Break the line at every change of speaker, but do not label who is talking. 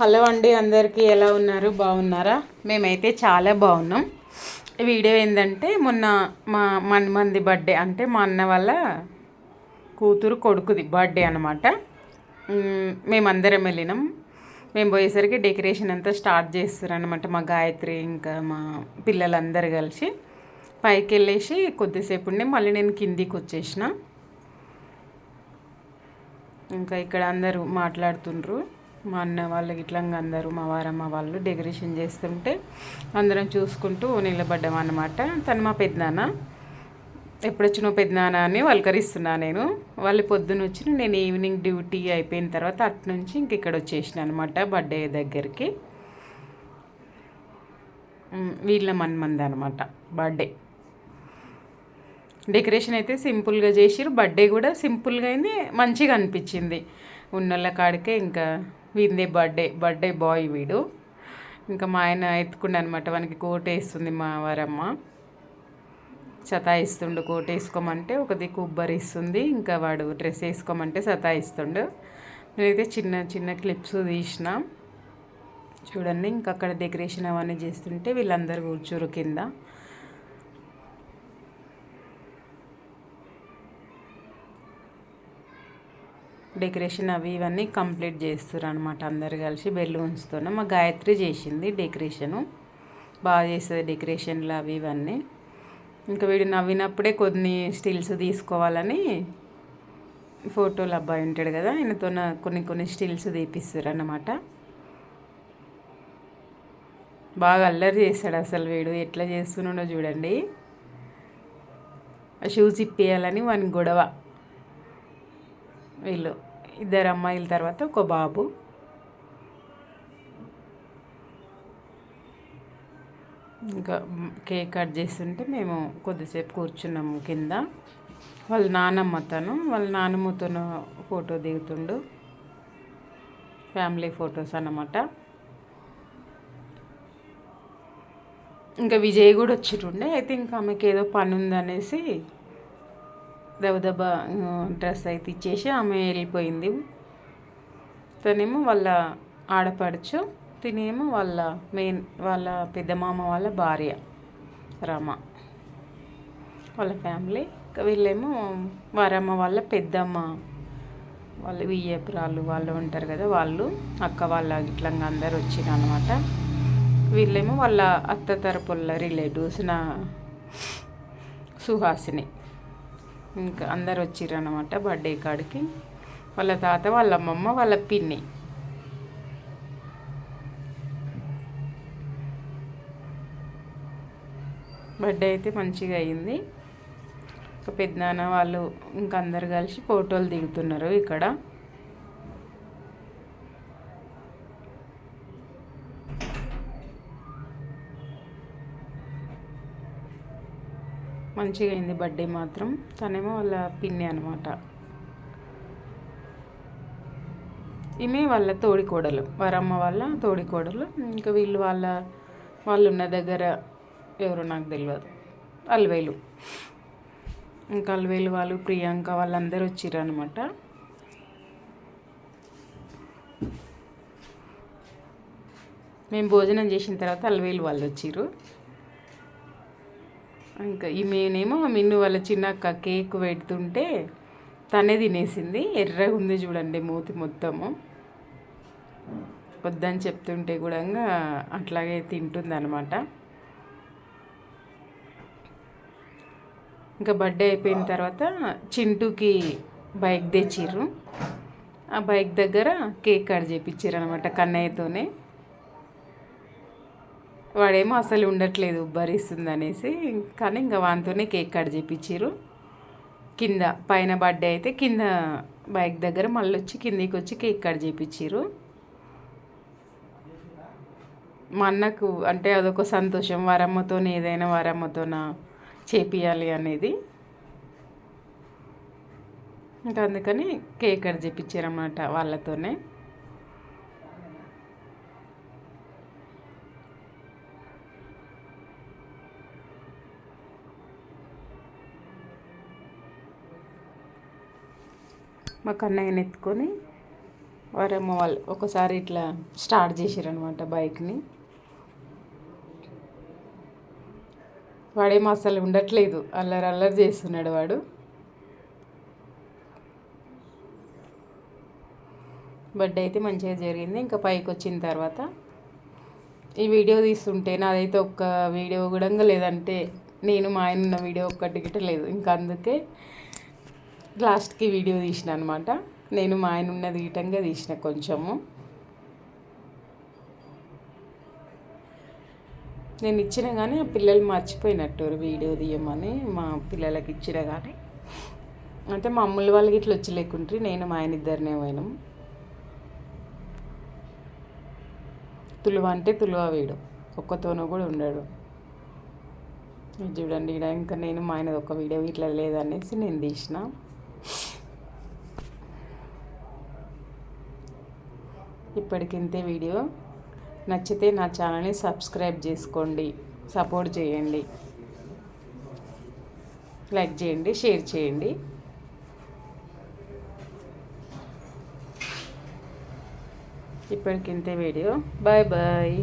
Hello అండి అందరికీ ఎలా ఉన్నారు? బాగున్నారా? మేమైతే చాలా బాగున్నాం. వీడియో ఏంటంటే మొన్న మా మన మంది బర్త్డే అంటే మా అన్న వాళ్ళ కూతురు కొడుకుది బర్త్డే అనమాట మేమందరం వెళ్ళినాం. మేము పోయేసరికి డెకరేషన్ అంతా స్టార్ట్ చేస్తారు అనమాట మా గాయత్రి ఇంకా మా పిల్లలందరూ కలిసి. పైకి వెళ్ళేసి కొద్దిసేపు ఉండి మళ్ళీ నేను కిందికి వచ్చేసిన. ఇంకా ఇక్కడ అందరూ మాట్లాడుతుండ్రు. మా అన్న వాళ్ళు ఇట్లా అందరూ మా వారమ్మ వాళ్ళు డెకరేషన్ చేస్తుంటే అందరం చూసుకుంటూ నిలబడ్డాం అన్నమాట. తను మా పెద్దనాన్న. ఎప్పుడొచ్చినో పెద్దనాన్న అని వల్కరిస్తున్నా నేను. వాళ్ళు పొద్దున్న వచ్చిన నేను ఈవినింగ్ డ్యూటీ అయిపోయిన తర్వాత అటు నుంచి ఇంక ఇక్కడ వచ్చేసిన అనమాట బర్త్డే దగ్గరికి. వీళ్ళ మన్మంది అనమాట బర్త్డే. డెకరేషన్ అయితే సింపుల్గా చేసిరు బర్త్డే కూడా సింపుల్గా అయింది మంచిగా అనిపించింది. ఉన్నళ్ళ కాడికే ఇంకా వీందే బర్త్డే బర్త్డే బాయ్ వీడు. ఇంకా మా ఆయన ఎత్తుకుండు అనమాట వానికి కోట్ వేస్తుంది మా వారమ్మ. సతాయిస్తుండు కోట్ వేసుకోమంటే ఒక దిక్కు ఉబ్బరిస్తుంది ఇంకా వాడు డ్రెస్ వేసుకోమంటే సతాయిస్తుండు. నేనైతే చిన్న చిన్న క్లిప్స్ తీసిన. చూడండి ఇంకా అక్కడ డెకరేషన్ అవన్నీ చేస్తుంటే వీళ్ళందరూ కూర్చోరు కింద. డెకరేషన్ అవి ఇవన్నీ కంప్లీట్ చేస్తారు అనమాట అందరు కలిసి బెలూన్స్తోనే. మా గాయత్రి చేసింది డెకరేషను. బాగా చేస్తుంది డెకరేషన్లు అవి ఇవన్నీ. ఇంకా వీడు నవ్వినప్పుడే కొన్ని స్టిల్స్ తీసుకోవాలని ఫోటోలు అబ్బాయి ఉంటాడు కదా ఆయనతో కొన్ని కొన్ని స్టిల్స్ తీపిస్తారు అన్నమాట బాగా అల్లరి చేస్తాడు అసలు వీడు. ఎట్లా చేస్తున్నాడో చూడండి. ఆ షూస్ ఇప్పేయాలని వాని గొడవ. వీళ్ళు ఇద్దరు అమ్మాయిల తర్వాత ఒక బాబు. ఇంకా కేక్ కట్ చేస్తుంటే మేము కొద్దిసేపు కూర్చున్నాము కింద. వాళ్ళ నానమ్మ తను వాళ్ళ నానమ్మతోను ఫోటో దిగుతుండు. ఫ్యామిలీ ఫొటోస్ అన్నమాట. ఇంకా విజయ్ కూడా వచ్చిటుండే అయితే ఇంకా ఆమెకి ఏదో పని ఉందనేసి దెబ్బ డ్రెస్ అయితే ఇచ్చేసి ఆమె వెళ్ళిపోయింది. తనేమో వాళ్ళ ఆడపడుచు తినేమో వాళ్ళ మెయిన్ వాళ్ళ పెద్దమామ వాళ్ళ భార్య రమ. వాళ్ళ ఫ్యామిలీ. ఇంకా వీళ్ళేమో వారమ్మ వాళ్ళ పెద్దమ్మ వాళ్ళు వియ్యపురాలు వాళ్ళు ఉంటారు కదా వాళ్ళు అక్క వాళ్ళ ఇట్లంగా అందరు వచ్చిన అనమాట వీళ్ళేమో వాళ్ళ అత్త తరపుల రిలేటివ్స్ నా సుహాసిని. ఇంకా అందరు వచ్చిర్రు అనమాట బర్త్డే కాడికి. వాళ్ళ తాత వాళ్ళ అమ్మమ్మ వాళ్ళ పిన్ని. బర్త్డే అయితే మంచిగా అయింది. ఇంకా పెద్దనాన్న వాళ్ళు ఇంకా అందరు కలిసి ఫోటోలు దిగుతున్నారు ఇక్కడ. మంచిగా అయింది బర్త్డే మాత్రం. తనేమో వాళ్ళ పిన్ని అనమాట ఈమె వాళ్ళ తోడికోడలు. వారమ్మ వాళ్ళ తోడికోడలు. ఇంకా వీళ్ళు వాళ్ళ వాళ్ళు ఉన్న దగ్గర ఎవరో నాకు తెలియదు అల్వేలు. ఇంకా అల్వేలు వాళ్ళు ప్రియాంక వాళ్ళందరూ వచ్చారు అనమాట మేము భోజనం చేసిన తర్వాత అల్వేలు వాళ్ళు వచ్చారు ఇంకా ఈ మేనేమో మిన్ను వాళ్ళ చిన్నక్క కేక్ పెడుతుంటే తనే తినేసింది. ఎర్రగా ఉంది చూడండి మూతి మొత్తము. వద్దని చెప్తుంటే కూడా అట్లాగే తింటుంది అనమాట ఇంకా బర్త్డే అయిపోయిన తర్వాత చింటూకి బైక్ తెచ్చిర్రు. ఆ బైక్ దగ్గర కేక్ కట్ చేయించారు అనమాట కన్నయ్యతోనే. వాడేమో అసలు ఉండట్లేదు ఉబ్బరిస్తుంది అనేసి కానీ ఇంకా వానితోనే కేక్ కట్ చేయించారు కింద పైన బర్త్డే అయితే కింద బైక్ దగ్గర మళ్ళీ వచ్చి కిందికి వచ్చి కేక్ కట్ చేయించారు మా అన్నకు అంటే అదొక సంతోషం వారమ్మతో ఏదైనా వారమ్మతోన చేపియాలి అనేది. ఇంకా అందుకని కేక్ కట్ చేయించారన్నమాట వాళ్ళతోనే. మా కన్నయ్యని ఎత్తుకొని వారేమో వాళ్ళు ఒకసారి ఇట్లా స్టార్ట్ చేసారనమాట బైక్ని. వాడేమో అసలు ఉండట్లేదు. అల్లరి అల్లరి చేస్తున్నాడు వాడు. బర్త్డే అయితే మంచిగా జరిగింది. ఇంకా పైకి వచ్చిన తర్వాత ఈ వీడియో తీస్తుంటే నాదైతే ఒక్క వీడియో కూడా లేదంటే నేను మా ఆయన ఉన్న వీడియో ఒక్కటి గిట్ట లేదు. ఇంకా అందుకే లాస్ట్కి వీడియో తీసిన అనమాట నేను మా ఆయన ఉన్నది తీయటంగా తీసిన కొంచెము. నేను ఇచ్చిన కానీ ఆ పిల్లలు మర్చిపోయినట్టు వీడియో తీయమని మా పిల్లలకి ఇచ్చిన కానీ అంటే మా అమ్ముల వాళ్ళకి ఇట్లా వచ్చి లేకుంటే నేను మా ఆయన ఇద్దరినే పోయినాం. తులువ అంటే తులువ వీడు ఒక్కతోనూ కూడా ఉండడు. చూడండి ఇక్కడ ఇంకా నేను మా ఆయనది ఒక వీడియో ఇట్లా లేదనేసి నేను తీసిన. ఇప్పటికింతే వీడియో. నచ్చితే నా ఛానల్ని సబ్స్క్రైబ్ చేసుకోండి. సపోర్ట్ చేయండి. లైక్ చేయండి షేర్ చేయండి. ఇప్పటికింతే వీడియో. Bye bye.